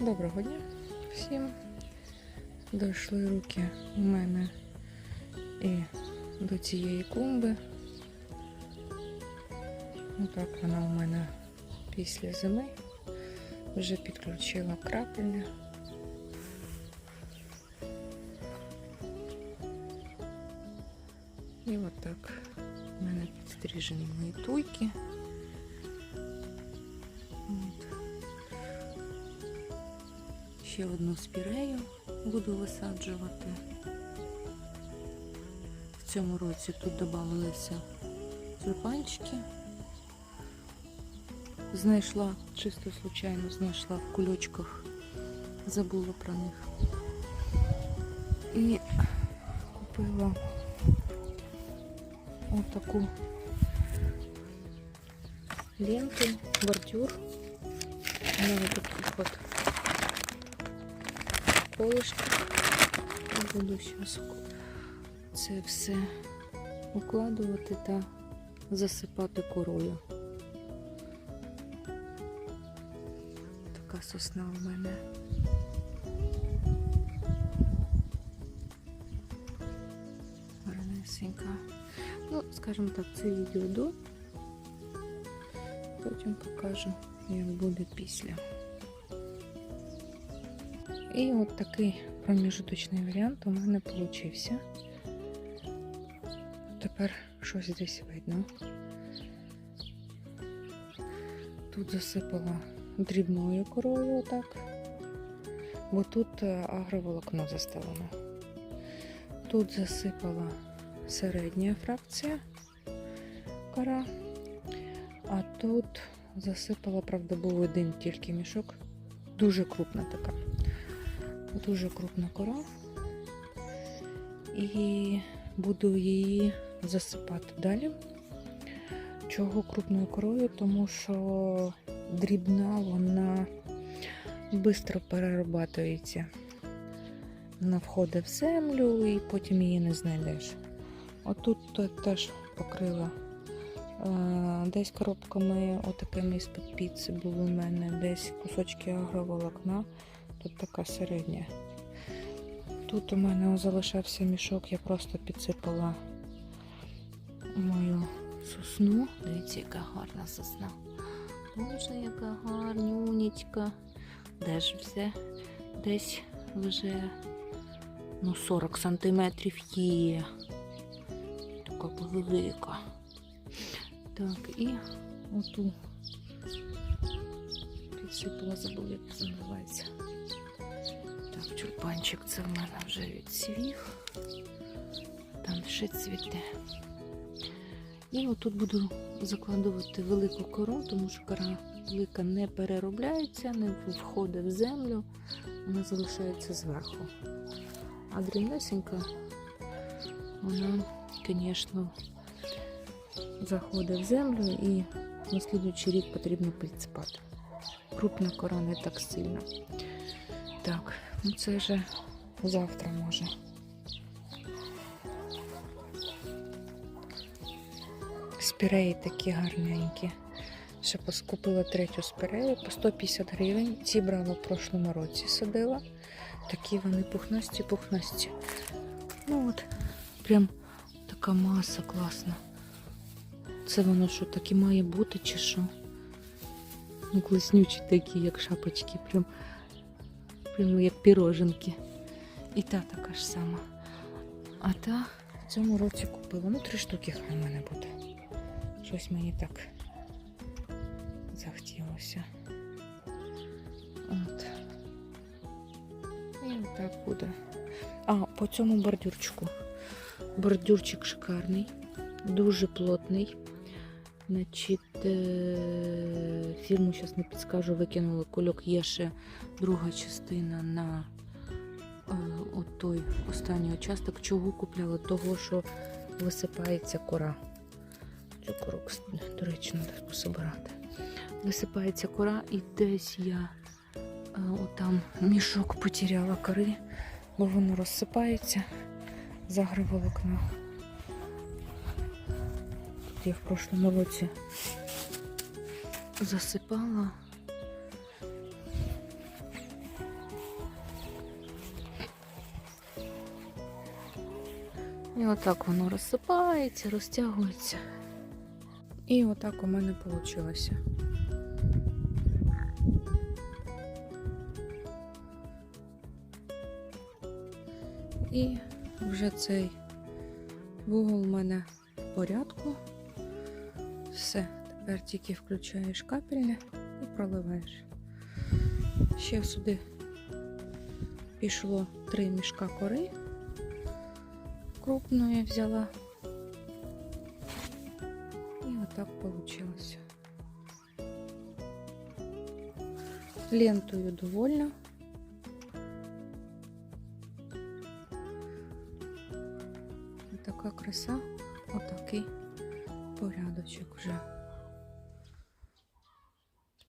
Доброго дня всім. Дійшли руки у мене і до цієї клумби. Отак вона у мене після зими. Вже підключила крапельня. І отак у мене підстрижені мої туйки. Ще одну спірею буду висаджувати. В цьому році тут додавалися тюльпанчики. Знайшла, чисто случайно знайшла в кульочках, забула про них. І купила отаку ленту, бордюр. Вона вот таких от колышків. І Буду зараз це все укладувати та засипати корою. Така сосна у мене. Гарнесенька. Ну, скажімо так, це відео до. Потім покажу, як буде після. І от такий проміжуточний варіант у мене получився. Тепер щось десь видно. Тут засипала дрібною корою отак, бо тут е, агроволокно заставлено. Тут засипала середня фракція кора, а тут засипала, правда, був один тільки мішок. Дуже крупна така. Дуже крупна кора. І буду її засипати далі. Чого крупною корою? Тому що дрібна вона швидко перерабатується. Вона входить в землю і потім її не знайдеш. Отут теж покрила е, десь коробками отакими з-під піци були у мене, десь кусочки агроволокна. Тут така середня. Тут у мене залишався мішок, я просто підсипала мою сосну. Дивіться, яка гарна сосна. Боже, яка гарнюнечка. Де ж все? Десь вже ну, 40 сантиметрів є. Така велика. Так, і оту підсипала, забула, як це називається. Так, тюльпанчик це в мене вже відсвіг. Там ще цвіте. І отут буду закладувати велику кору, тому що кора велика не переробляється, не входить в землю, вона залишається зверху. А дрібнесенька, вона, звісно, заходить в землю і на слідуючий рік потрібно підсипати. Крупна кора не так сильно. Так, ну це вже завтра може. Спіреї такі гарненькі. Ще поскупила третю спірею по 150 гривень. Ці брала в прошлому році садила. Такі вони пухнасті, пухнасті. Ну от, прям така маса класна. Це воно що так і має бути, чи що? Ну, класнючі такі, як шапочки, прям, прям як піроженки. І та така ж сама. А та в цьому році купила. Ну, три штуки хай в мене буде. Щось мені так захотілося. От. І так буде. А, по цьому бордюрчику. Бордюрчик шикарний, дуже плотний. Значить, е, фірму зараз не підскажу, викинули кульок. Є ще друга частина на е, от той останній участок. Чого купляла? Того, що висипається кора. Цю кору, до речі, треба пособирати. Висипається кора і десь я е, отам мішок потеряла кори, бо воно розсипається з агроволокна я в прошлому році засипала. І отак воно розсипається, розтягується. І отак у мене вийшло. І вже цей вугол у мене в порядку. Все, тепер тільки включаєш капельне і проливаєш. Ще сюди пішло три мішка кори. Крупної взяла. І отак вийшло. Лентою довольна. Така краса, отакий порядочок вже.